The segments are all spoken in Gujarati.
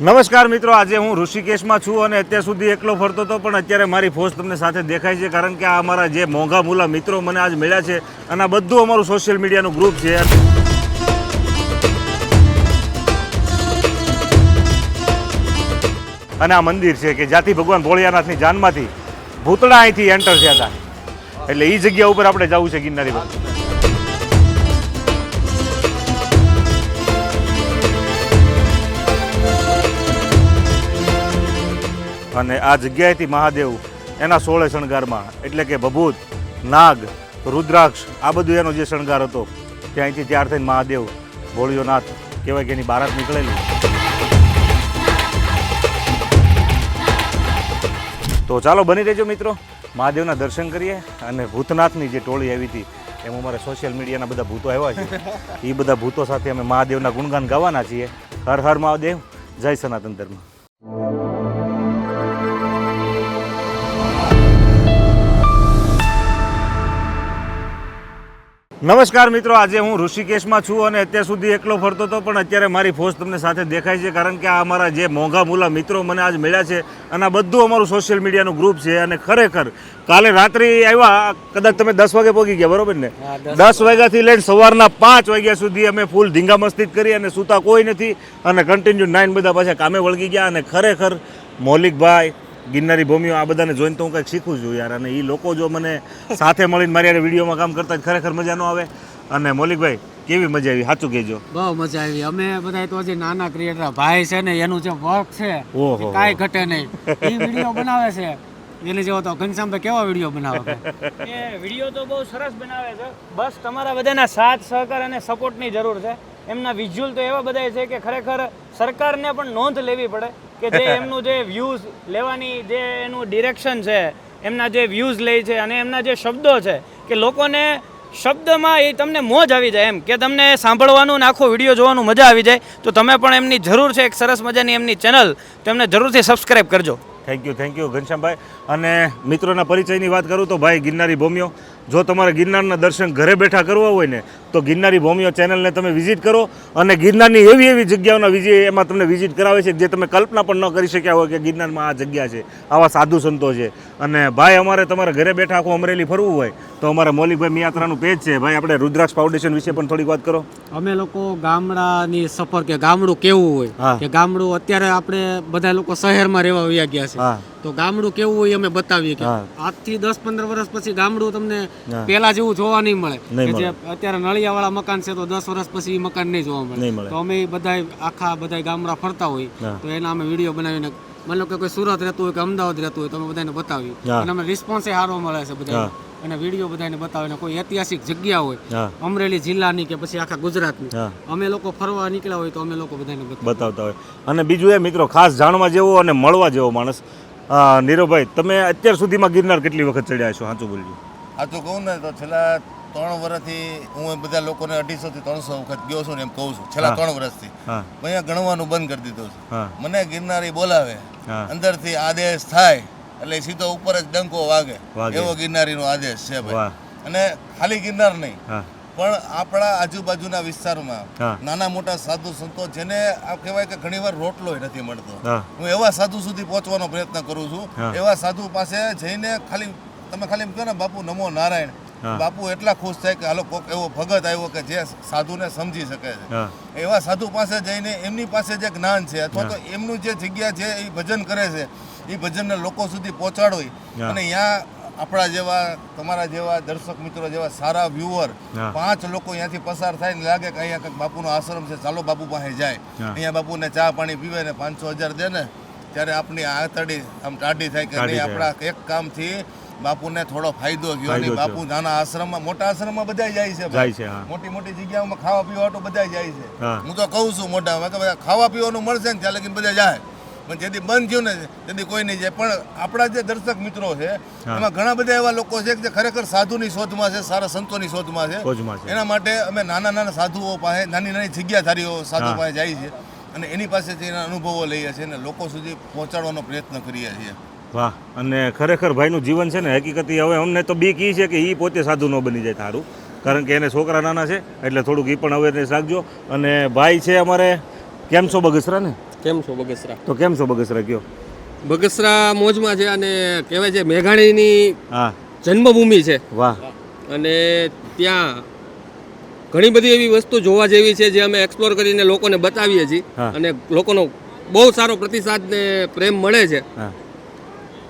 નમસ્કાર મિત્રો, આજે હું ઋષિકેશમાં છું અને અત્યાર સુધી એકલો ફરતો હતો, પણ અત્યારે મારી ફોજ તમને સાથે દેખાય છે, કારણ કે આ અમારા જે મોંઘા મૂલા મિત્રો મને આજ મળ્યા છે અને આ બધું અમારું સોશિયલ મીડિયાનું ગ્રુપ છે. અને આ મંદિર છે કે જ્યાંથી ભગવાન ભોળિયાનાથની જાનમાંથી ભૂતળા અહીંથી એન્ટર થયા હતા. એટલે એ જગ્યા ઉપર આપણે જવું છે ગિરનારી બાજુ. અને આ જગ્યાએથી મહાદેવ એના સોળે શણગારમાં, એટલે કે ભભૂત, નાગ, રુદ્રાક્ષ, આ બધું એનો જે શણગાર હતો, ત્યાંથી ત્યાર થઈને મહાદેવ ભોળિયોનાથ કહેવાય કે એની બારાત નીકળેલી. તો ચાલો બની રહેજો મિત્રો, મહાદેવના દર્શન કરીએ અને ભૂતનાથની જે ટોળી આવી હતી, એમાં અમારે સોશિયલ મીડિયાના બધા ભૂતો આવ્યા છે. એ બધા ભૂતો સાથે અમે મહાદેવના ગુણગાન ગાવાના છીએ. હર હર મહાદેવ, જય સનાતન ધર્મ. નમસ્કાર મિત્રો આજે હું ઋષિકેશમાં છું અને અત્યાર સુધી એકલો ફરતો હતો પણ અત્યારે મારી ફોજ તમને સાથે દેખાય છે કારણ કે આ અમારા જે મોંઘા મૂલા મિત્રો મને આજ મળ્યા છે અને આ બધું અમારું સોશિયલ મીડિયાનું ગ્રુપ છે અને ખરેખર કાલે રાત્રે આવ્યા કદાચ તમે દસ વાગે પહોંચી ગયા બરોબર ને? દસ વાગ્યાથી લઈને સવારના પાંચ વાગ્યા સુધી અમે ફૂલ ધીંગા મસ્તી કરી અને સૂતા કોઈ નથી અને કન્ટિન્યુ નાઇન બધા પાછા કામે વળગી ગયા અને ખરેખર મૌલિકભાઈ ગિરનારી ભૂમિઓ આ બધાને જોઈને તો હું કંઈક શીખું છું યાર. અને એ લોકો જો મને સાથે મળીને મારી હારે વિડીયોમાં કામ કરતા ખરેખર મજા ન આવે. અને મૌલિકભાઈ કેવી મજા આવી? સાચું કહેજો. બહુ મજા આવી. અમે બધા તો હજી નાના ક્રિએટર ભાઈ છે ને એનું જે વર્ક છે. કાંઈ ઘટે નહીં. એ વીડિયો બનાવે છે. એને જેવો તો ઘનશ્યામભાઈ કેવો વીડિયો બનાવે એ વીડિયો તો બહુ સરસ બનાવે છે. બસ તમારા બધાના સાથ સહકાર અને સપોર્ટની જરૂર છે. એમના વિઝ્યુઅલ તો એવા બધા છે કે ખરેખર સરકારને પણ નોંધ લેવી પડે કે જે એમનું જે વ્યૂઝ લેવાની જે એનું ડિરેક્શન છે એમના જે વ્યૂઝ લે છે અને એમના જે શબ્દો છે કે લોકોને શબ્દમાં એ તમને મોજ આવી જાય એમ કે તમને સાંભળવાનું ને આખો વીડિયો જોવાનું મજા આવી જાય તો તમે પણ એમની જરૂર છે એક સરસ મજાની એમની ચેનલ તો એમને જરૂરથી સબસ્ક્રાઈબ કરજો. Thank you thank you Ghanshyambhai. અને મિત્રોના પરિચયની વાત કરું તો ભાઈ ગિરનારી ભૂમિઓ જો તમારે ગિરનારના દર્શન ઘરે બેઠા કરવા હોય ને તો ગિરનારી ભૂમિઓ ચેનલને તમે વિઝિટ કરો અને ગિરનારની એવી એવી જગ્યાઓના વિજય એમાં તમને વિઝિટ કરાવે છે જે તમે કલ્પના પણ ન કરી શક્યા હોય કે ગિરનારમાં આ જગ્યા છે આવા સાધુ સંતો છે. અને ભાઈ અમારે તમારે ઘરે બેઠા આખું અમરેલી ફરવું હોય તો અમારા મૌલિકભાઈ મિયાત્રાનું પેજ છે. ભાઈ આપણે રુદ્રાક્ષ ફાઉન્ડેશન વિશે પણ થોડીક વાત કરો. અમે લોકો ગામડાની સફર કે ગામડું કેવું હા. હોય કે ગામડું અત્યારે આપણે બધા લોકો શહેરમાં રહેવા વયા ગયા છે. હા. તો ગામડું કેવું હોય અમે બતાવીએ કે આજથી દસ પંદર વર્ષ પછી ગામડું તમને. પેલા જેવું જોવા નહીં મળે. કે જે અત્યારે નળિયાવાળા મકાન છે તો દસ વર્ષ પછી એ મકાન નહીં જોવા મળે. તો અમે બધા આખા બધા ગામડા ફરતા હોય. તો એના અમે વીડિયો બનાવીને મતલબ કે કોઈ સુરત રહેતું હોય કે અમદાવાદ રહેતું હોય તો અમે બધાને બતાવી અને અમે રિસ્પોન્સ સારો મળે છે બધા અને વીડિયો બધાને બતાવે કોઈ ઐતિહાસિક જગ્યા હોય અમરેલી જિલ્લાની કે પછી આખા ગુજરાતની અમે લોકો ફરવા નીકળ્યા હોય તો અમે લોકો બધાને બતાવતા હોય. અને બીજું એ મિત્રો ખાસ જાણવા જેવો અને મળવા જેવો માણસ અ, નીરવભાઈ તમે અત્યાર સુધીમાં ગિરનાર કેટલી વખત ચડ્યા છો? સાચું બોલજો. આ તો કહું ને તો છેલ્લા ત્રણ વર્ષથી હું બધા લોકોને અઢીસો થી ત્રણસો વખત ગયો છું ને એમ કહું છું. છેલ્લા ત્રણ વર્ષથી હા. અહીંયા ગણવાનું બંધ કરી દીધું છે. મને ગિરનારી બોલાવે. હા. અંદરથી આદેશ થાય એટલે સીધો ઉપર જ ડંકો વાગે. એવો એવો ગિરનારીનો આદેશ છે ભાઈ. અને ખાલી ગિરનાર નહીં. હા. પણ આપણા આજુબાજુના વિસ્તારમાં નાના મોટા સાધુ સંતો જેને આ કહેવાય કે ઘણીવાર રોટલોય નથી મળતો. હું. એવા સાધુ સુધી પહોંચવાનો પ્રયત્ન કરું છું. એવા સાધુ પાસે જઈને ખાલી તમે ખાલી એમ કહો ને બાપુ નમો નારાયણ. બાપુ એટલા ખુશ થાય કે હાલો કોક એવો ભગત આવ્યો કે જે સાધુને સમજી શકે છે. એવા સાધુ પાસે જઈને એમની પાસે જે જ્ઞાન છે અથવા તો એમનું જે જગ્યા છે એ ભજન કરે છે એ ભજનને લોકો સુધી પહોંચાડો અને ત્યાં આપણા જેવા તમારા જેવા દર્શક મિત્રો જેવા સારા વ્યુઅર પાંચ લોકો અહીંયાથી પસાર થાય ને લાગે કે અહીંયા કંઈક બાપુનો આશ્રમ છે ચાલો બાપુ પાસે જાય. અહીંયા બાપુને ચા પાણી પીવે ને પાંચસો હજાર દે ને ત્યારે આપણી આતડી આમ ટાઢી થાય કે નહીં આપણા એક કામથી બાપુને થોડો ફાયદો થયો અને બાપુ નાના આશ્રમમાં મોટા આશ્રમમાં બધા જાય છે મોટી મોટી જગ્યાઓમાં ખાવા પીવા તો બધા જાય છે. હું. તો કહું છું મોટા કે ખાવા પીવાનું મળશે ને ત્યાં લગી બધા જાય. પણ જેથી બંધ થયું ને તેથી કોઈ નહીં જાય. પણ આપણા જે દર્શક મિત્રો છે એમાં ઘણા બધા એવા લોકો છે કે જે ખરેખર સાધુની શોધમાં છે સારા સંતોની શોધમાં છે. એના માટે અમે નાના નાના સાધુઓ પાસે નાની નાની જગ્યાધારીઓ સાધુ પાસે જાય છે અને એની પાસેથી એના અનુભવો લઈએ છીએ અને લોકો સુધી પહોંચાડવાનો પ્રયત્ન કરીએ છીએ. વાહ. અને ખરેખર ભાઈનું જીવન છે ને હકીકતી હવે અમને તો બીક ઈ છે કે એ પોતે સાધુ ન બની જાય તારું. કારણ કે એને છોકરા નાના છે એટલે થોડુંક એ પણ અવેરનેસ રાખજો. અને ભાઈ છે અમારે કેમ છો બગસરા ને? કેમ છો બગસરા? તો કેમ છો બગસરા કયો? બગસરા મોજમાં છે અને કહેવાય છે મેઘાણીની હા. જન્મભૂમિ છે. વાહ. અને ત્યાં ઘણી બધી એવી વસ્તુ જોવા જેવી છે જે અમે એક્સપ્લોર કરીને લોકોને બતાવીએ છીએ. અને લોકોનો બહુ સારો પ્રતિસાદ ને પ્રેમ મળે છે.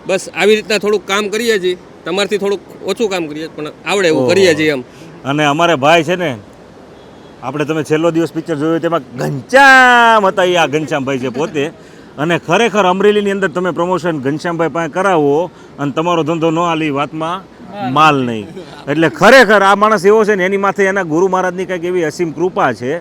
બસ આવી રીતના થોડુંક કામ કરીએ છીએ. તમારથી થોડુંક ઓછું કામ કરીએ પણ આવડે એવું કરીએ છીએ એમ. અને અમારે ભાઈ છે ને આપણે તમે છેલ્લો દિવસ પિક્ચર જોયું તેમાં ઘનશ્યામ હતા એ આ ઘનશ્યામભાઈ છે પોતે. અને ખરેખર અમરેલીની અંદર તમે પ્રમોશન ઘનશ્યામભાઈ પાસે કરાવો અને તમારો ધંધો ન હાલી વાતમાં માલ નહીં. એટલે ખરેખર આ માણસ એવો છે ને, એની માથે એના ગુરુ મહારાજની કંઈક એવી અસીમ કૃપા છે.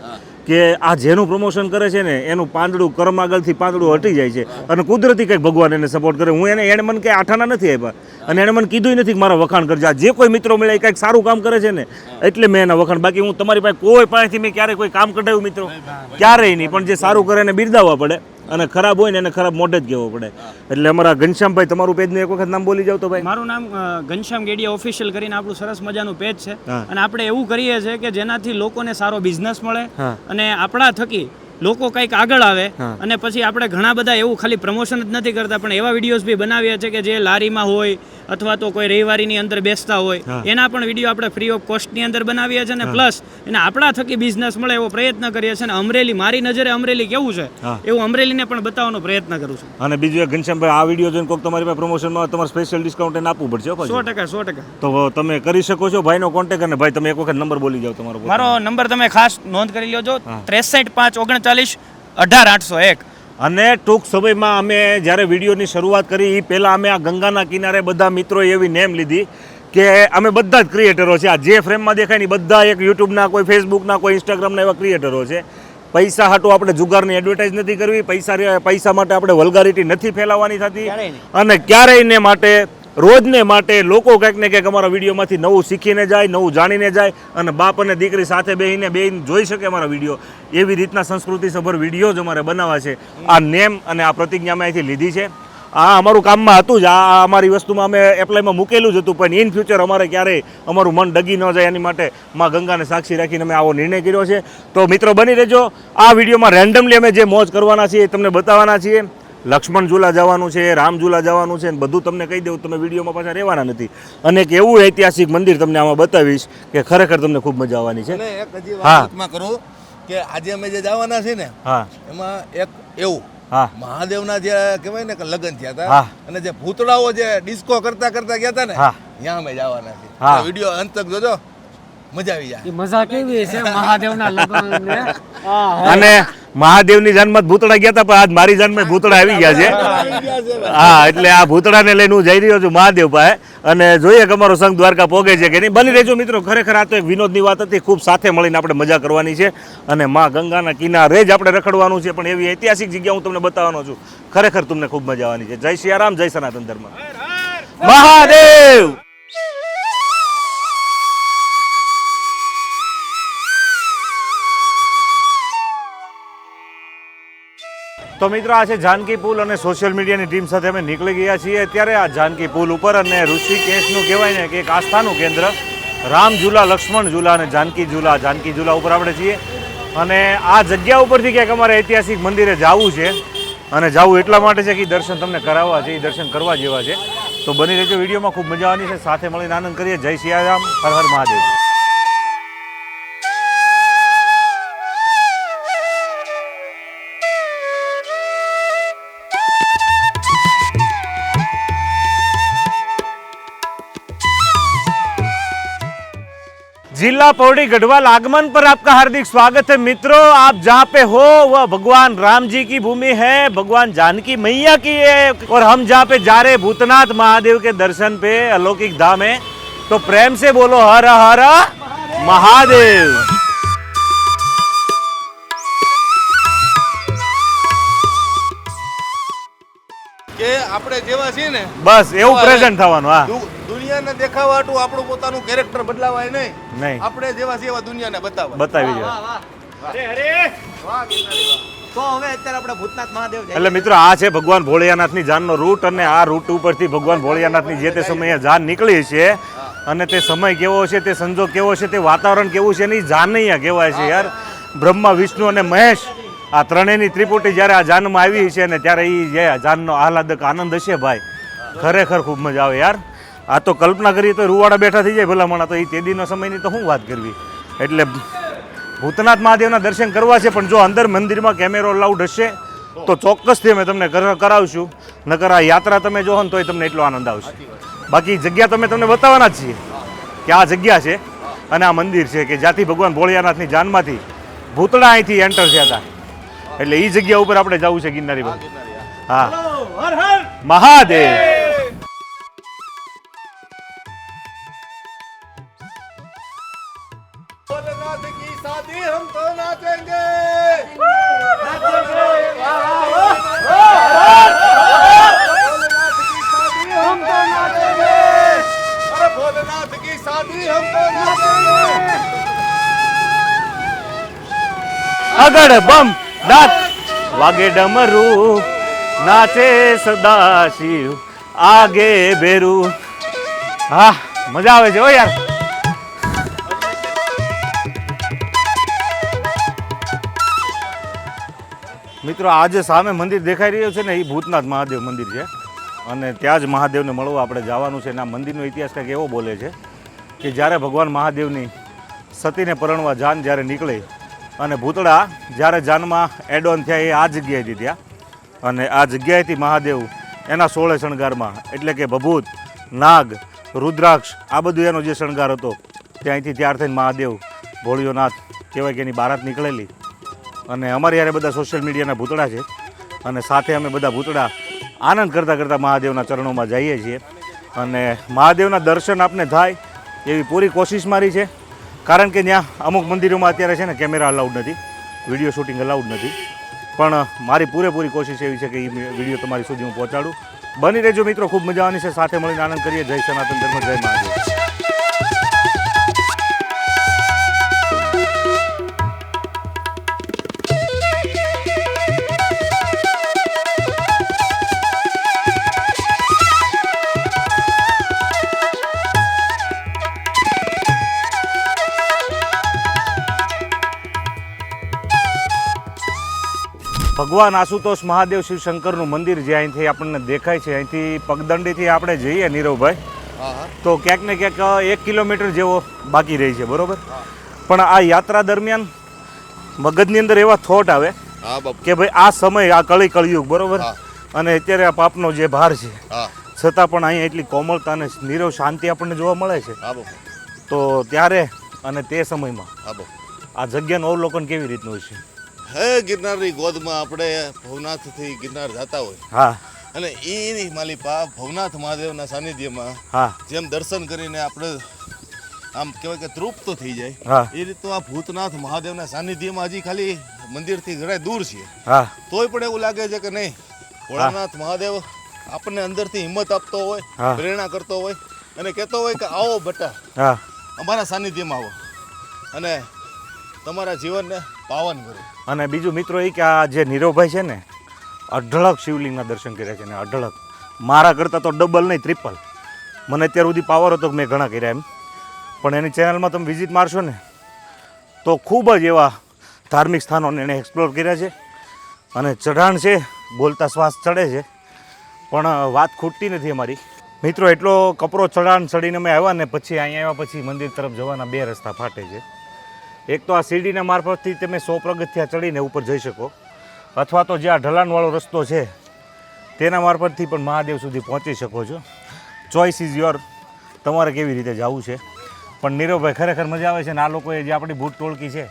કે આ જેનું પ્રમોશન કરે છે ને એનું પાંદડું કર્મ આગળથી પાંદડું હટી જાય છે. અને કુદરતી કંઈક ભગવાન એને સપોર્ટ કરે. હું એને એણે મને કંઈ આઠાના નથી આપ્યા અને એણે મને કીધું નથી કે મારા વખાણ કરજે. આ જે કોઈ મિત્રો મળે એ કંઈક સારું કામ કરે છે ને એટલે મેં એના વખાણ. બાકી હું તમારી પાસે કોઈ પાસેથી મેં ક્યારેય કોઈ કામ કઢાવ્યું મિત્રો? ક્યારેય નહીં પણ જે સારું કરે એને બિરદાવવા પડે. અને ખરાબ હોય ને એને ખરાબ મોઢે જ કહેવો પડે. એટલે અમારા ઘનશ્યામભાઈ તમારું પેજનું એક વખત નામ બોલી જાવ તો ભાઈ. મારું નામ ઘનશ્યામ ગેડિયા ઓફિશિયલ કરીને આપણું સરસ મજાનું પેજ છે. અને આપણે એવું કરીએ છીએ કે જેનાથી લોકોને સારો બિઝનેસ મળે અને આપણા થકી લોકો કંઈક આગળ આવે અને પછી આપણે ઘણા બધા એવું ખાલી પ્રમોશન જ નથી કરતા પણ એવા વિડીયોઝ બી બનાવીએ છીએ કે જે લારીમાં હોય અથવા તો કોઈ રવિવારીની અંદર બેસતા હોય એના પણ વીડિયો આપણે ફ્રી ઓફ કોસ્ટની અંદર બનાવીએ છીએ અને પ્લસ એને આપણા થકી બિઝનેસ મળે એવો પ્રયત્ન કરીએ છીએ અને અમરેલી મારી નજરે અમરેલી કેવું છે? એવું અમરેલીને પણ બતાવવાનો પ્રયત્ન કરું છું. અને બીજું ઘનશ્યામભાઈ આ વીડિયો જોઈને કોઈક તમારી પાસે પ્રમોશનમાં તમારે સ્પેશિયલ ડિસ્કાઉન્ટ એને આપવું પડશે સો ટકા સો ટકા. તો તમે કરી શકો છો ભાઈનો કોન્ટેક્ટ અને ભાઈ તમે એક વખત નંબર બોલી જાઓ તમારો મારો નંબર તમે ખાસ નોંધ કરી લેજો ત્રેસઠ પાંચ ઓગણચાલીસ અઢાર આઠસો એક. અને ટૂંક સમયમાં અમે જ્યારે વિડીયોની શરૂઆત કરી એ પહેલાં અમે આ ગંગાના કિનારે બધા મિત્રોએ એવી નેમ લીધી કે અમે બધા જ ક્રિએટરો છે આ જે ફ્રેમમાં દેખાય ને બધા એક યુટ્યુબના કોઈ ફેસબુકના કોઈ ઇન્સ્ટાગ્રામના એવા ક્રિએટરો છે. પૈસા હાટું આપણે જુગારની એડવર્ટાઇઝ નથી કરવી પૈસા પૈસા માટે આપણે વલ્ગારિટી નથી ફેલાવવાની થતી. અને ક્યારેય ને માટે રોજને માટે લોકો કંઈક ને કંઈક અમારા વિડીયોમાંથી નવું શીખીને જાય, નવું જાણીને જાય અને બાપ અને દીકરી સાથે બેહીને બેહીને જોઈ શકે અમારા વીડિયો. એવી રીતના સંસ્કૃતિસભર વીડિયો જ અમારે બનાવવા છે. આ નેમ અને આ પ્રતિજ્ઞા અમે અહીંથી લીધી છે. આ અમારું કામમાં હતું જ. આ અમારી વસ્તુમાં અમે એપ્લાયમાં મૂકેલું જ હતું, પણ ઇન ફ્યુચર અમારે ક્યારેય અમારું મન ડગી ન જાય એની માટે માં ગંગાને સાક્ષી રાખીને અમે આવો નિર્ણય કર્યો છે. તો મિત્રો બની રહેજો. આ વિડીયોમાં રેન્ડમલી અમે જે મોજ કરવાના છીએ એ તમને બતાવવાના છીએ. લક્ષ્મણ ઝૂલા જવાનું છે રામ ઝૂલા જવાનું છે ને બધું તમને કહી દઉં તમે વિડીયોમાં પાછા રહેવાના નથી અને એક એવું ઐતિહાસિક મંદિર તમને આમાં બતાવીશ કે ખરેખર તમને ખૂબ મજા આવવાની છે એક હા. વાતમાં કરું કે આજે અમે જે જવાના છે ને હા એમાં એક એવું હા મહાદેવના જે કહેવાય ને કે લગ્ન થયા. હતા અને જે ભૂતળાઓ જે ડિસ્કો કરતા કરતા ગયા હતા ને હા. ત્યાં અમે જવાના. છે વીડિયો અંત તક જોજો મજા આવી જાય. મજા કેવી છે? મહાદેવના લગ્ન અને મહાદેવની જન્મત ભૂતળા ગયા હતા પણ આજ મારી જન્મે ભૂતળા આવી ગયા છે. હા એટલે આ ભૂતળાને લઈને હું જઈ રહ્યો છું મહાદેવ પાસે. અને જોઈએ કે અમારો સંઘ દ્વારકા પોગે છે કે નહીં. બની રહેજો મિત્રો ખરેખર આ તો એક વિનોદની વાત હતી. ખૂબ સાથે મળીને આપણે મજા કરવાની છે. અને માં ગંગાના કિનારે જ આપણે રખડવાનું છે. પણ એવી ઐતિહાસિક જગ્યા હું તમને બતાવવાનો છું. ખરેખર તમને ખૂબ મજા આવવાની છે. જય સિયારામ જય સનાતન ધર્મ. મહાદેવ! તો મિત્રો, આ છે જાનકી પુલ અને સોશિયલ મીડિયાની ટીમ સાથે અમે નીકળી ગયા છીએ. અત્યારે આ જાનકી પુલ ઉપર અને ઋષિકેશનું કહેવાય ને કે એક આસ્થાનું કેન્દ્ર, રામ ઝૂલા, લક્ષ્મણ ઝૂલા અને જાનકી ઝૂલા. જાનકી ઝૂલા ઉપર આપણે છીએ. અને આ જગ્યા ઉપરથી ક્યાંક અમારે ઐતિહાસિક મંદિરે જવું છે. અને જવું એટલા માટે છે કે દર્શન તમને કરાવવા છે એ દર્શન કરવા જેવા છે. તો બની રહેજો, વિડીયોમાં ખૂબ મજા આવવાની છે. સાથે મળીને આનંદ કરીએ. જય સિયારામ હર હર મહાદેવ. जिला पौड़ी गढ़वाल आगमन पर आपका हार्दिक स्वागत है। मित्रों, आप जहाँ पे हो, वह भगवान राम जी की भूमि है, भगवान जानकी मैया की है, और हम जहाँ पे जा रहे भूतनाथ महादेव के दर्शन पे, अलौकिक धाम है तो प्रेम से बोलो, हर हर महादेव। આપણે જેવા છીએ ને બસ એવું પ્રેઝન્ટ થવાનું હા. દુનિયાને દેખાવા હાટું આપણું પોતાનું કેરેક્ટર બદલાવાય નહીં. નહીં. આપણે જેવા છીએ એવા દુનિયાને બતાવવા બતાવી દો તો હવે અત્યારે આપણે ભૂતનાથ મહાદેવ. એટલે મિત્રો આ છે ભગવાન ભોળિયાનાથની જાનનો રૂટ અને આ રૂટ ઉપરથી ભગવાન ભોળિયાનાથની જે તે સમયે જાન નીકળી છે અને તે સમય કેવો છે તે સંજોગ કેવો છે તે વાતાવરણ કેવું છે એની જાન અહીંયા કહેવાય છે યાર. બ્રહ્મા વિષ્ણુ અને મહેશ આ ત્રણેયની ત્રિપુટી જ્યારે આ જાનમાં આવી છે ને ત્યારે એ જે જાનનો આહલાદક આનંદ હશે ભાઈ. ખરેખર ખૂબ મજા આવે યાર. આ તો કલ્પના કરીએ તો રૂવાડા બેઠા થઈ જાય ભલામણા તો એ તેદીનો સમયની તો શું વાત કરવી? એટલે ભૂતનાથ મહાદેવના દર્શન કરવા છે, પણ જો અંદર મંદિરમાં કેમેરો લાઉડ હશે, તો ચોક્કસથી અમે તમને કર- કરાવશું. નકર આ યાત્રા તમે જોહો ને તોય તમને એટલો આનંદ આવશે. બાકી જગ્યા તમે તમને બતાવવાના જ છીએ કે આ જગ્યા છે અને આ મંદિર છે કે જ્યાંથી ભગવાન ભોળિયાનાથની જાનમાંથી ભૂતળા અહીંથી એન્ટર થયા હતા. એટલે એ જગ્યા ઉપર આપણે જવું છે ગિરનારી બાબુ હા મહાદેવ भोलेनाथ की દાંત વાગે ડમરું, નાચે સદાશિવ, આગે બેરું હા, મજા આવે છે ઓ યાર. મિત્રો, આજે સામે મંદિર દેખાઈ રહ્યું છે ને, એ ભૂતનાથ મહાદેવ મંદિર છે. અને ત્યાં જ મહાદેવને મળવા આપણે જવાનું છે. અને આ મંદિરનો ઇતિહાસ કંઈક એવો બોલે છે કે જ્યારે ભગવાન મહાદેવની સતીને પરણવા જાન જ્યારે નીકળે અને ભૂતળા જ્યારે જાનમાં એડ ઓન થયા એ આ જગ્યાએથી ત્યાં અને આ જગ્યાએથી મહાદેવ એના સોળે શણગારમાં, એટલે કે ભભૂત, નાગ, રુદ્રાક્ષ, આ બધું એનો જે શણગાર હતો, ત્યાંથી ત્યાર થઈને મહાદેવ, ભોળિયોનાથ કહેવાય કે એની બારાત નીકળેલી. અને અમારી યારે બધા સોશિયલ મીડિયાના ભૂતળા છે. અને સાથે અમે બધા ભૂતળા આનંદ કરતાં કરતાં મહાદેવના ચરણોમાં જઈએ છીએ. અને મહાદેવના દર્શન આપને થાય એવી પૂરી કોશિશ મારી છે. કારણ કે ત્યાં અમુક મંદિરોમાં અત્યારે છે ને કેમેરા અલાઉડ નથી, વીડિયો શૂટિંગ અલાઉડ નથી. પણ મારી પૂરેપૂરી કોશિશ એવી છે કે એ વીડિયો તમારી સુધી હું પહોંચાડું. બની રહેજો મિત્રો, ખૂબ મજા આવવાની છે. સાથે મળીને આનંદ કરીએ. જય સનાતન ધર્મ, જય મહાદેવ. ભગવાન આશુતોષ મહાદેવ શિવશંકરનું મંદિર જે અહીંથી આપણને દેખાય છે અહીંથી પગદંડીથી આપણે જઈએ નીરવભાઈ. તો ક્યાંક ને ક્યાંક એક કિલોમીટર જેવો બાકી રહી છે બરોબર? પણ આ યાત્રા દરમિયાન મગજની અંદર એવા થોટ આવે કે ભાઈ આ સમય આ કળી કળિયુગ બરોબર? અને અત્યારે આ પાપનો જે ભાર છે છતાં પણ અહીંયા એટલી કોમળતા અને નીરવ શાંતિ આપણને જોવા મળે છે. તો ત્યારે અને તે સમયમાં આ જગ્યાનું અવલોકન કેવી રીતનું છે હે ગિરનારની ગોદમાં આપણે ભવનાથથી ગિરનાર જતા હોય. હા. અને એની માલિપા ભવનાથ મહાદેવના સાનિધ્યમાં હા. જેમ દર્શન કરીને આપણે આમ કહેવાય કે તૃપ્ત થઈ જાય એ રીતે આ ભૂતનાથ મહાદેવના સાનિધ્યમાં હજી ખાલી મંદિરથી ઘણા દૂર છે. હા. તોય પણ એવું લાગે છે કે નહીં ભોળાનાથ મહાદેવ આપણને અંદરથી હિંમત આપતો હોય પ્રેરણા કરતો હોય અને કહેતો હોય કે આવો બટા અમારા સાનિધ્યમાં આવો. અને તમારા જીવનને પાવન કરો અને બીજું મિત્રો એ કે આ જે નીરવભાઈ છે ને, અઢળક શિવલિંગના દર્શન કર્યા છે ને, અઢળક. મારા કરતાં તો ડબલ નહીં ટ્રિપલ મને અત્યાર સુધી પાવર હતો મેં ઘણા કર્યા એમ. પણ એની ચેનલમાં તમે વિઝિટ મારશો ને, તો ખૂબ જ એવા ધાર્મિક સ્થાનોને એણે એક્સપ્લોર કર્યા છે. અને ચઢાણ છે, બોલતા શ્વાસ ચડે છે. પણ વાત ખૂટતી નથી અમારી. મિત્રો, એટલો કપરો ચઢાણ ચડીને અમે આવ્યા ને, પછી અહીંયા આવ્યા પછી મંદિર તરફ જવાના બે રસ્તા ફાટે છે. એક તો આ સીડીના મારફતથી તમે સો પગથિયા ચડીને ઉપર જઈ શકો. અથવા તો જે આ ઢલાણવાળો રસ્તો છે, તેના મારફતથી પણ મહાદેવ સુધી પહોંચી શકો છો. ચોઇસ ઇઝ યોર તમારે કેવી રીતે જવું છે? પણ નીરવભાઈ ખરેખર મજા આવે છે ને આ લોકોએ જે આપણી ભૂત ટોળકી છે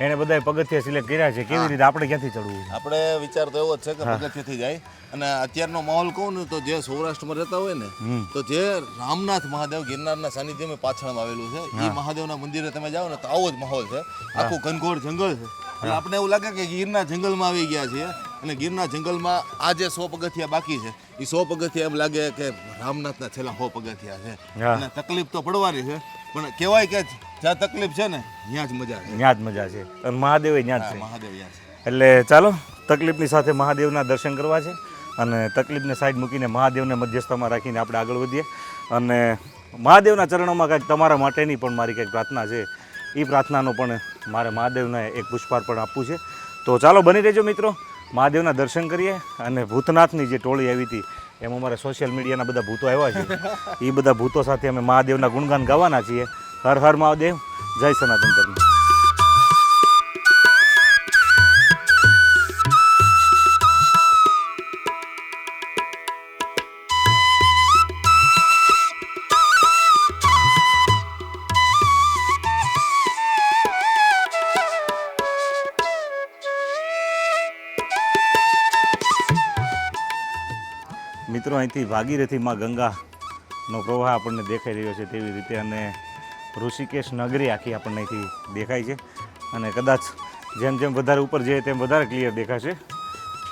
એને બધાએ પગથિયા સિલેક્ટ કર્યા છે કેવી રીતે આપણે ક્યાંથી ચડવું આપણે વિચાર તો એવો જ છે કે પગથિયાથી જાય. અને અત્યારનો માહોલ કહું ને તો જે સૌરાષ્ટ્રમાં રહેતા હોય ને તો જે રામનાથ મહાદેવ ગિરનારના સાનિધ્યમાં પાછળમાં આવેલું છે એ મહાદેવના મંદિરે તમે જાઓ ને તો આવો જ માહોલ છે. આખું ઘનઘોર જંગલ છે. એટલે આપણે એવું લાગે કે ગીરના જંગલમાં આવી ગયા છીએ. અને ગીરના જંગલમાં આ જે સો પગથિયા બાકી છે. એ સો પગથિયા એમ લાગે કે રામનાથના છેલ્લા સો પગથિયા છે. અને તકલીફ તો પડવાની છે પણ કહેવાય કે જ્યાં તકલીફ છે ને ત્યાં જ મજા છે. ત્યાં જ મજા છે. અને મહાદેવ ત્યાં જ છે. મહાદેવ ત્યાં છે. એટલે ચાલો તકલીફની સાથે મહાદેવના દર્શન કરવા છે અને તકલીફને સાઈડ મૂકીને મહાદેવને મધ્યસ્થમાં રાખીને આપણે આગળ વધીએ. અને મહાદેવના ચરણોમાં કંઈક તમારા માટેની પણ મારી કંઈક પ્રાર્થના છે. એ પ્રાર્થનાનો પણ મારે મહાદેવને એક પુષ્પાર્પણ આપવું છે. તો ચાલો બની રહેજો મિત્રો. મહાદેવના દર્શન કરીએ અને ભૂતનાથની જે ટોળી આવી હતી, એમાં અમારે સોશિયલ મીડિયાના બધા ભૂતો આવ્યા છે. એ બધા ભૂતો સાથે અમે મહાદેવના ગુણગાન ગાવાના છીએ. હર હર મહાદેવ, જય સનાતન ધર્મ. અહીંથી ભાગીરથી માં ગંગાનો પ્રવાહ આપણને દેખાઈ રહ્યો છે તેવી રીતે અને ઋષિકેશ નગરી આખી આપણને અહીંથી દેખાય છે. અને કદાચ જેમ જેમ વધારે ઉપર જઈએ તેમ વધારે ક્લિયર દેખાશે.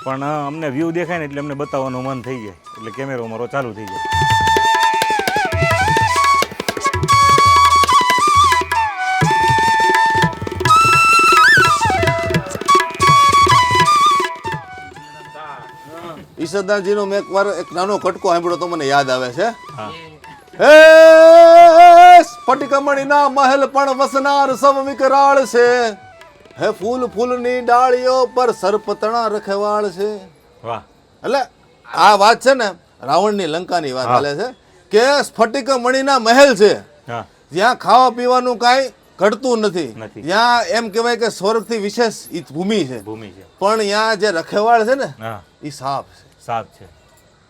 પણ અમને વ્યૂ દેખાય ને એટલે અમને બતાવવાનું મન થઈ જાય. એટલે કેમેરો અમારો ચાલુ થઈ જાય. ઈશ્વરદાનજીનો મેં એકવાર એક નાનો કટકો સાંભળ્યો તો મને યાદ આવે છે. હા. સ્ફટિકમણીના મહેલ પણ વસનાર સવ વિકરાળ છે. હે ફૂલ ફૂલની ડાળીઓ પર સર્પતણા રખેવાળ છે. વાહ. એટલે આ વાત છે ને રાવણની લંકાની વાત હાલે છે કે સ્ફટિક મણીના મહેલ છે જ્યાં ખાવા પીવાનું કાંઈ ઘટતું નથી. ત્યાં એમ કહેવાય કે સ્વર્ગથી વિશેષ ઈ ભૂમિ છે. ભૂમિ છે. પણ ત્યાં જે રખેવાળ છે ને એ સાપ છે. સાપ છે.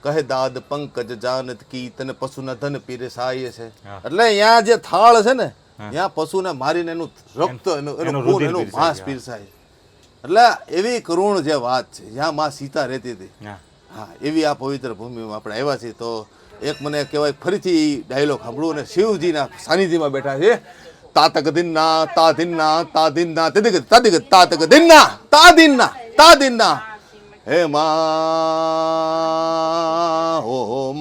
કહે દાદ પંકજ જાનત કી તને પશુના ધન પીરે સાય છે. એટલે અહીંયા જે થાળ છે ને ત્યાં પશુને મારીને એનું રક્ત એનું ખૂન એનું માંસ પીરસાય. એટલે એવી કરુણ જે વાત છે જ્યાં માં સીતા રહેતી હતી. હા. એવી આ પવિત્ર ભૂમિમાં આપણે આવ્યા છીએ. તો એક મને કહેવાય ફરીથી ડાયલોગ સાંભળું અને શિવજીના સાનિધ્યમાં બેઠા છે તાતક દિનના તા દિનના તા દિનના તેદિક તાદિક તાતક દિનના તા દિનના તા દિનના હે મા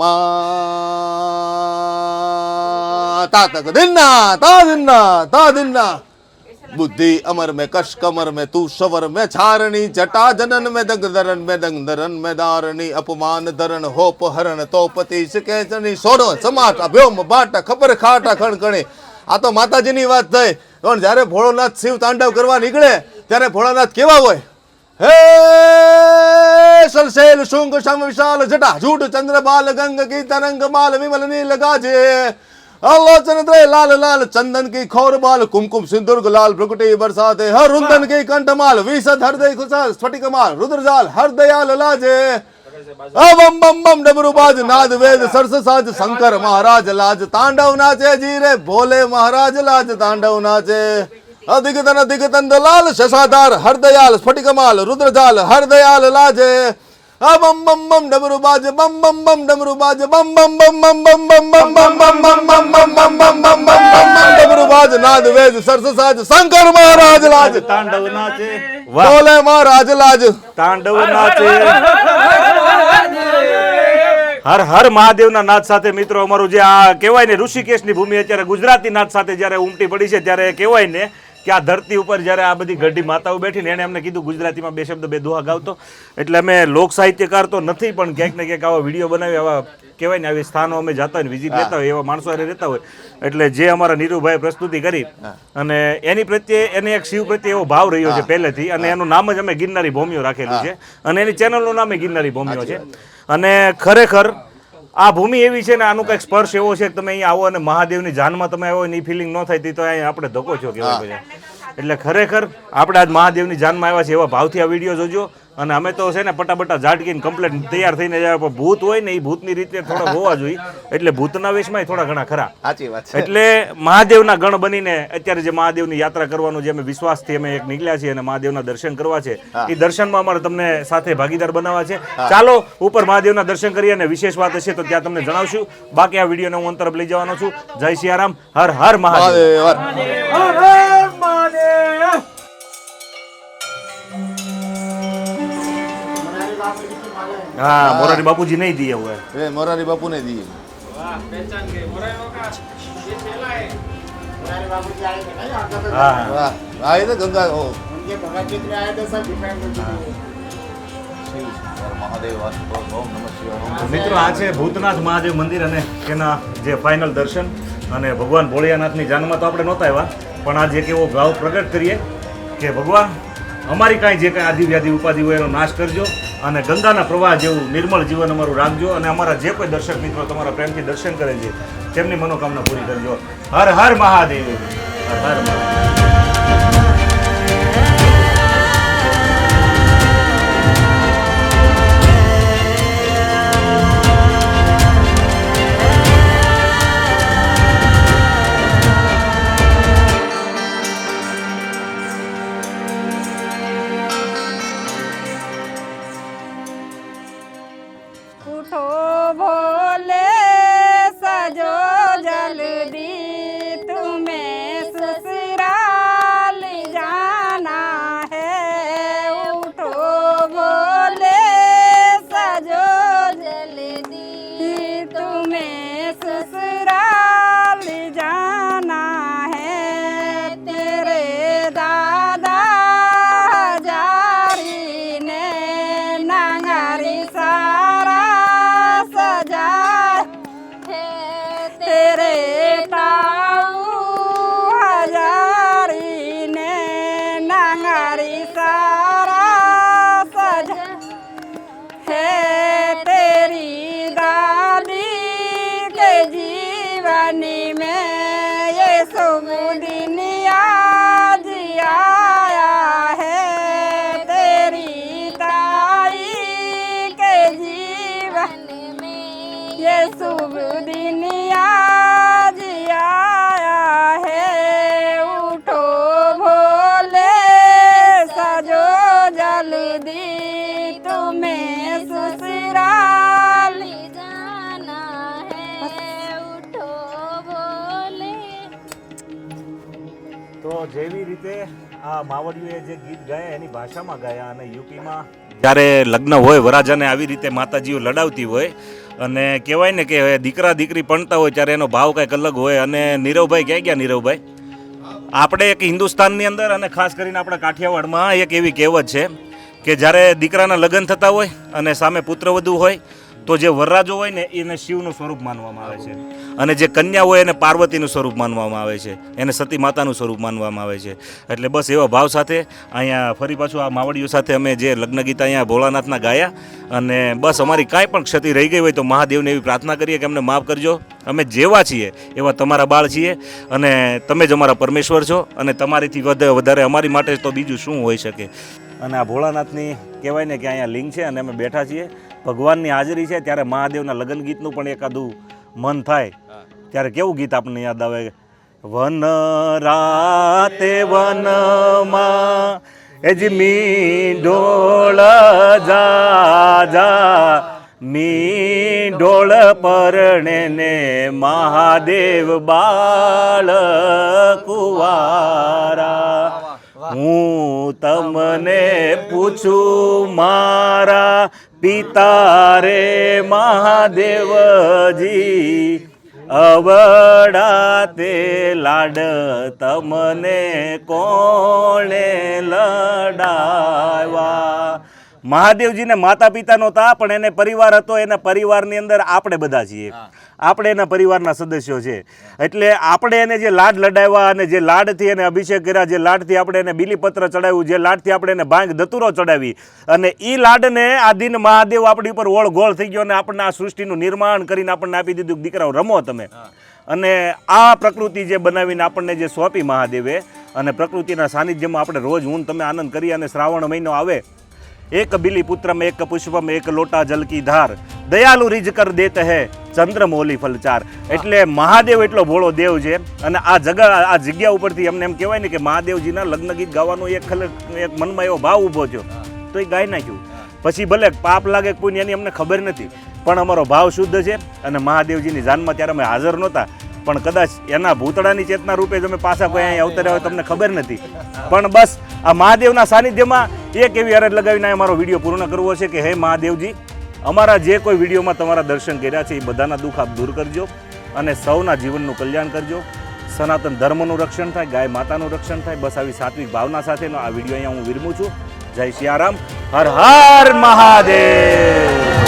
મા. તાતક દિન્ના તા દિન્ના તા દિન્ના બુદ્ધિ અમર મેં કશ કમર મેં તું સવર મેં છારણી, જટા જનન મેં દગ ધરણ મે દંગ ધરણ મેં દારણી, અપમાન ધરણ હોપ હરણ તોપતિ શિકેચણી સોડો સમાટ અભ્યોમ, બાટ, ખબર ખાટા ખણ ખણખણી. આ તો માતાજીની વાત થઈ. પણ જ્યારે ભોળોનાથ શિવ તાંડવ કરવા નીકળે, ત્યારે ભોળાનાથ કેવા હોય? હે સલસેલ શુંગ શમ વિશાલ જટા ઝૂટ ચંદ્ર બાલ ગંગ કી તરંગ માલ વિમલ નીલ ગાજે અલોચન ત્રે લાલ લાલ ચંદન કી ખોર બાલ કુમકુમ સિંદુર ગુલાલ ભ્રુકુટી બરસાતે હર રુંદન કી કંઠમાલ વિસદ હૃદય ખુશાલ સ્ફટિક માલ રુદ્રજાલ હરદયાલ લાજે બમ બમ ડમરુ બાજ નાદ વેદ સરસ સાજ શંકર મહારાજ લાજ તાંડવ નાચે જીરે ભોલે મહારાજ લાજ તાંડવ નાચે અધિગતન અધિગતન દલાલ શશાધાર હરદયાલ સ્ફટિકમાલ રુદ્રજાલ હરદયાલ લાજે બમ બમ બમ ડમરુ બાજ બમ બમ બમ ડમરુ બાજ બમ બમ બમ બમ બમ બમ બમ બમ બમ બમ બમ બમ બમ બમ બમ બમ બમ બમ ડમરુ બાજ નાદ વેદ સરસ સાજ શંકર મહારાજ લાજ તાંડવ નાચે બોલે મહારાજ લાજ તાંડવ નાચે હર હર મહાદેવના નાદ સાથે મિત્રો અમારું જે આ કહેવાય ને ઋષિકેશની ભૂમિ અત્યારે ગુજરાતી નાદ સાથે જ્યારે ઉમટી પડી છે ત્યારે કહેવાય ને કે આ ધરતી ઉપર જ્યારે આ બધી ગઢી માતાઓ બેઠીને એણે અમને કીધું ગુજરાતીમાં બે શબ્દ બે દોહા ગાવતો. એટલે અમે લોક સાહિત્યકાર તો નથી પણ ક્યાંક ને ક્યાંક આવા વીડિયો બનાવી આવા કહેવાય ને આવી સ્થાનો અમે જાતા હોય વિઝિટ લેતા હોય એવા માણસો હારે રહેતા હોય. એટલે જે અમારા નીરુભાઈ પ્રસ્તુતિ કરી અને એની પ્રત્યે એને એક શિવ પ્રત્યે એવો ભાવ રહ્યો છે પહેલેથી અને એનું નામ જ અમે ગિરનારી ભૂમિઓ રાખેલું છે. અને એની ચેનલનું નામ એ ગિરનારી ભૂમિઓ છે. અને ખરેખર આ ભૂમિ એવી છે ને આનું કંઈક સ્પર્શ એવો છે કે તમે અહીંયા આવો અને મહાદેવની જાનમાં તમે આવો એની ફિલિંગ ન થાય તે તો અહીંયા આપણે ધક્કો છો કેવાય એટલે ખરેખર આપણે આજ મહાદેવની જાનમાં આવ્યા છે એવા ભાવથી આ વીડિયો જોજો. અને અમે તો છે ને પટાપટા ઝાટકીને કમ્પ્લેટ તૈયાર થઈને જાય પણ ભૂત હોય ને એ ભૂતની રીતે થોડા હોવા જોઈએ. એટલે ભૂતના વેશમાં થોડા ઘણા ખરા. સાચી વાત છે. એટલે મહાદેવના ગણ બનીને અત્યારે જે મહાદેવની યાત્રા કરવાનો જે અમે વિશ્વાસથી અમે એક નીકળ્યા છીએ અને મહાદેવના દર્શન કરવા છે એ દર્શનમાં અમારે તમને સાથે ભાગીદાર બનાવવા છે. ચાલો ઉપર મહાદેવના દર્શન કરીએ અને વિશેષ વાત હશે તો ત્યાં તમને જણાવશું. બાકી આ વિડીયોને હું અંતર લઈ જવાનો છું. જય સિયારામ. હર હર મહાદેવ. મહાદેવ. હા મોરારી બાપુજી નહીં દિયે हुए એ મોરારી બાપુ ને દિયે વાહ એ નહીં આગળ તો ગંગા ઓ. મિત્રો આ છે ભૂતનાથ મહાદેવ મંદિર અને એના જે ફાઇનલ દર્શન અને ભગવાન ભોળિયાનાથની જાનમાં તો આપણે નહોતા આવ્યા પણ આજે એક એવો ભાવ પ્રગટ કરીએ કે ભગવાન અમારી કાંઈ જે કાંઈ આદિવ્યાધિ ઉપાધિ હોય એનો નાશ કરજો અને ગંગાના પ્રવાહ જેવું નિર્મળ જીવન અમારું રાખજો અને અમારા જે કોઈ દર્શક મિત્રો તમારા પ્રેમથી દર્શન કરે છે, તેમની મનોકામના પૂરી કરજો. હર હર મહાદેવ. હર હર મહાદેવ. જેવી રીતે આ માવડીઓએ જે ગીત ગાયા એની ભાષામાં ગાયા અને યુપીમાં? જ્યારે લગ્ન હોય વરાજાને આવી રીતે માતાજીઓ લડાવતી હોય અને કહેવાય ને કે દીકરા દીકરી પણતા હોય ત્યારે એનો ભાવ કંઈક અલગ હોય અને નીરવભાઈ, ક્યાં ગયા નીરવભાઈ? આપણે એક હિન્દુસ્તાનની અંદર અને ખાસ કરીને આપણા કાઠિયાવાડમાં એક એવી કહેવત છે કે જ્યારે દીકરાના લગ્ન થતા હોય અને સામે પુત્રવધુ હોય તો જે વરરાજો હોય ને, એને શિવનું સ્વરૂપ માનવામાં આવે છે. અને જે કન્યા હોય, એને પાર્વતીનું સ્વરૂપ માનવામાં આવે છે. એને સતી માતાનું સ્વરૂપ માનવામાં આવે છે. એટલે બસ એવા ભાવ સાથે અહીંયા ફરી પાછું આ માવડીઓ સાથે અમે જે લગ્ન ગીતા અહીંયા ભોળાનાથના ગાયા. અને બસ અમારી કાંઈ પણ ક્ષતિ રહી ગઈ હોય તો મહાદેવને એવી પ્રાર્થના કરીએ કે અમને માફ કરજો. અમે જેવા છીએ, એવા તમારા બાળ છીએ. અને તમે જ અમારા પરમેશ્વર છો. અને તમારીથી વધારે અમારી માટે તો બીજું શું હોઈ શકે? અને આ ભોળાનાથની કહેવાય ને કે અહીંયા લિંગ છે અને અમે બેઠા છીએ. ભગવાનની હાજરી છે, ત્યારે મહાદેવના લગ્ન ગીતનું પણ એકાદું મન થાય. ત્યારે કેવું ગીત આપણને યાદ આવે? વન રાતે વનમાં એજમી ઢોળ જા જા મી ઢોળ પરણે ને મહાદેવ બાળ કુવારા હું તમને પૂછું મારા પિતા રે મહાદેવજી અવડા તે લાડ તમને કોણે લડાવા મહાદેવજીને માતા પિતા નહોતા પણ એને પરિવાર હતો એના પરિવારની અંદર આપણે બધા છીએ આપણે એના પરિવારના સદસ્યો છે. એટલે આપણે એને જે લાડ લડાવ્યા અને જે લાડથી એને અભિષેક કર્યા જે લાડથી આપણે એને બીલીપત્ર ચડાવ્યું જે લાડથી આપણે એને ભાંગ ધતુરો ચડાવી અને એ લાડને આ દિન મહાદેવ આપણી ઉપર ઓળ ગોળ થઈ ગયો અને આપણને આ સૃષ્ટિનું નિર્માણ કરીને આપણને આપી દીધું દીકરાઓ રમો તમે. અને આ પ્રકૃતિ જે બનાવીને આપણને જે સોંપી મહાદેવે અને પ્રકૃતિના સાનિધ્યમાં આપણે રોજ હું તમે આનંદ કરીએ અને શ્રાવણ મહિનો આવે એક બિલી પુત્રમ એક પુષ્પમ, એક લોટા જલ કી ધાર. દયાલુ રીજ કર દેત હે ચંદ્ર મોલી ફલચાર. એટલે મહાદેવ એટલો ભોળો દેવ છે અને આ જગા, આ જગ્યા ઉપરથી અમને એમ કહેવાય ને કે મહાદેવજીના લગ્ન ગીત ગાવાનો એક એક મનમાં એવો ભાવ ઊભો થયો. તો એ ગાઈ નાખ્યું. પછી ભલે પાપ લાગે પુણ્ય એની અમને ખબર નથી, પણ અમારો ભાવ શુદ્ધ છે અને મહાદેવજીની જાનમાં ત્યારે અમે હાજર નહોતા. પણ કદાચ એના ભૂતળાની ચેતના રૂપે તમે પાછા કોઈ અહીંયા અવતર્યા હોય તમને ખબર નથી. પણ બસ આ મહાદેવના સાનિધ્યમાં એક એવી અરજ લગાવીને અમારો વીડિયો પૂર્ણ કરવો છે કે હે મહાદેવજી, અમારા જે કોઈ વિડીયોમાં તમારા દર્શન કર્યા છે એ બધાના દુઃખ આપ દૂર કરજો અને સૌના જીવનનું કલ્યાણ કરજો. સનાતન ધર્મનું રક્ષણ થાય, ગાય માતાનું રક્ષણ થાય, બસ આવી સાત્વિક ભાવના સાથેનો આ વીડિયો અહીંયા હું વિરમું છું. જય સિયારામ હર હર મહાદેવ.